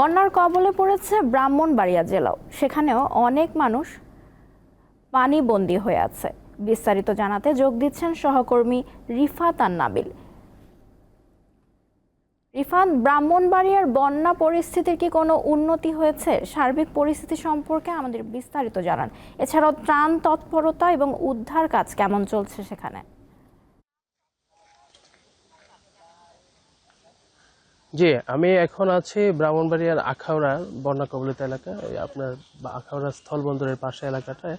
বন্যার কবলে পড়েছে ব্রাহ্মণবাড়িয়া জেলাও। সেখানেও অনেক মানুষ পানিবন্দী হয়ে আছে। বিস্তারিত জানাতে যোগ দিচ্ছেন সহকর্মী রিফাত নাবিল রিফাত, ব্রাহ্মণবাড়িয়ার বন্যা পরিস্থিতির কি কোনো উন্নতি হয়েছে? সার্বিক পরিস্থিতি সম্পর্কে আমাদের বিস্তারিত জানান। এছাড়াও ত্রাণ তৎপরতা এবং উদ্ধার কাজ কেমন চলছে সেখানে? জি, আমি এখন আছি ব্রাহ্মণবাড়িয়ার আখাউড়া বন্যা কবলিত এলাকা আপনার আখাউড়া স্থলবন্দরের পাশে এলাকাটায়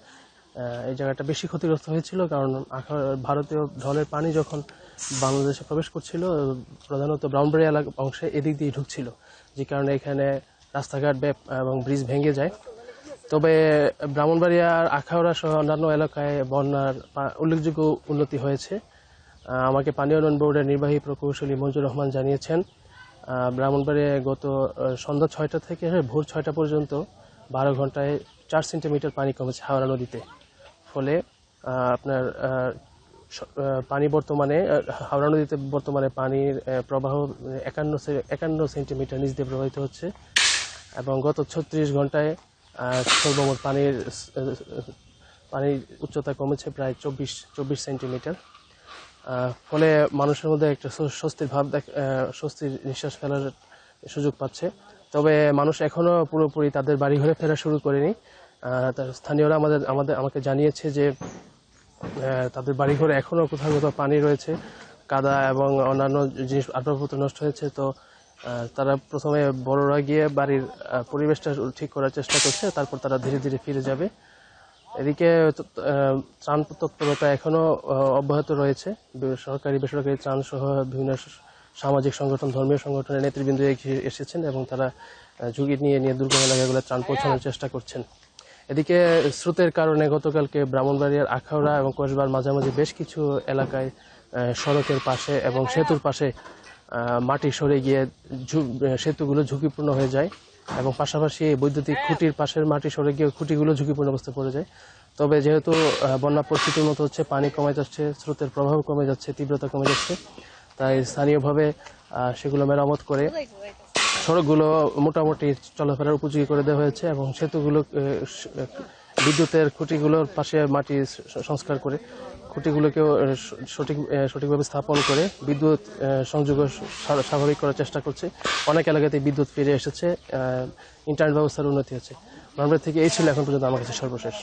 এই জায়গাটা বেশি ক্ষতিগ্রস্ত হয়েছিল কারণ ভারতীয় ঢলের পানি যখন বাংলাদেশে প্রবেশ করছিল, প্রধানত ব্রাহ্মণবাড়িয়া এলাকা অংশে এদিক দিয়ে ঢুকছিল, যে কারণে এখানে রাস্তাঘাট ব্যাপ এবং ব্রিজ ভেঙে যায়। তবে ব্রাহ্মণবাড়িয়ার আখাউড়া সহ অন্যান্য এলাকায় বন্যার উল্লেখযোগ্য উন্নতি হয়েছে। আমাকে পানি উন্নয়ন বোর্ডের নির্বাহী প্রকৌশলী মঞ্জুর রহমান জানিয়েছেন ব্রাহ্মণবাড়িয়ায় গত সন্ধ্যা ছয়টা থেকে ভোর ছয়টা পর্যন্ত বারো ঘন্টায় চার সেন্টিমিটার পানি কমেছে হাওড়া নদীতে। ফলে আপনার পানি বর্তমানে হাওড়া নদীতে বর্তমানে পানির প্রবাহ একান্ন একান্ন সেন্টিমিটার নিচ দিয়ে প্রবাহিত হচ্ছে এবং গত ছত্রিশ ঘন্টায় সর্বমোট পানির পানির উচ্চতা কমেছে প্রায় চব্বিশ চব্বিশ সেন্টিমিটার। ফলে মানুষের মধ্যে একটা স্বস্তির ভাব স্বস্তির নিঃশ্বাস ফেলার সুযোগ পাচ্ছে। তবে মানুষ এখনও পুরোপুরি তাদের বাড়ি ঘরে ফেরা শুরু করেনি। তার স্থানীয়রা আমাদের আমাদের, আমাকে জানিয়েছে যে তাদের বাড়ি ঘরে এখনও কোথাও কোথাও পানি রয়েছে, কাদা এবং অন্যান্য জিনিস আসবাবপত্র নষ্ট হয়েছে। তো তারা প্রথমে বড়রা গিয়ে বাড়ির পরিবেশটা ঠিক করার চেষ্টা করছে, তারপর তারা ধীরে ধীরে ফিরে যাবে। এদিকে ত্রাণ তৎপরতা এখনও আহ, অব্যাহত রয়েছে। সরকারি বেসরকারি ত্রাণ সহ বিভিন্ন সামাজিক সংগঠন ধর্মীয় সংগঠনের নেতৃবৃন্দ এসেছেন এবং তারা ঝুঁকি নিয়ে নিয়ে দুর্গম এলাকাগুলো ত্রাণ পৌঁছানোর চেষ্টা করছেন। এদিকে স্রোতের কারণে গতকালকে ব্রাহ্মণবাড়িয়ার আখাউড়া এবং কসবার মাঝামাঝি বেশ কিছু এলাকায় সড়কের পাশে এবং সেতুর পাশে মাটি সরে গিয়ে সেতুগুলো ঝুঁকিপূর্ণ হয়ে যায়। এবং পাশাপাশি বৈদ্যুতিক খুঁটির পাশের মাটি সরে গিয়ে খুঁটিগুলো ঝুঁকিপূর্ণ অবস্থায় পড়ে যায়। তবে যেহেতু বন্যা পরিস্থিতির মতো হচ্ছে পানি কমে যাচ্ছে স্রোতের প্রভাব কমে যাচ্ছে তীব্রতা কমে যাচ্ছে তাই স্থানীয়ভাবে সেগুলো মেরামত করে সড়কগুলো মোটামুটি চলাফেরার উপযোগী করে দেওয়া হয়েছে এবং সেতুগুলো বিদ্যুতের খুঁটিগুলোর পাশে মাটি সংস্কার করে খুঁটিগুলোকেও সঠিক সঠিকভাবে স্থাপন করে বিদ্যুৎ সংযোগ স্বা- স্বাভাবিক করার চেষ্টা করছে। অনেক এলাকাতে বিদ্যুৎ ফিরে এসেছে ইন্টারনেট ব্যবস্থার উন্নতি হচ্ছে। ব্রাহ্মণবাড়িয়া থেকে এই ছিল এখন পর্যন্ত আমার কাছে সর্বশেষ।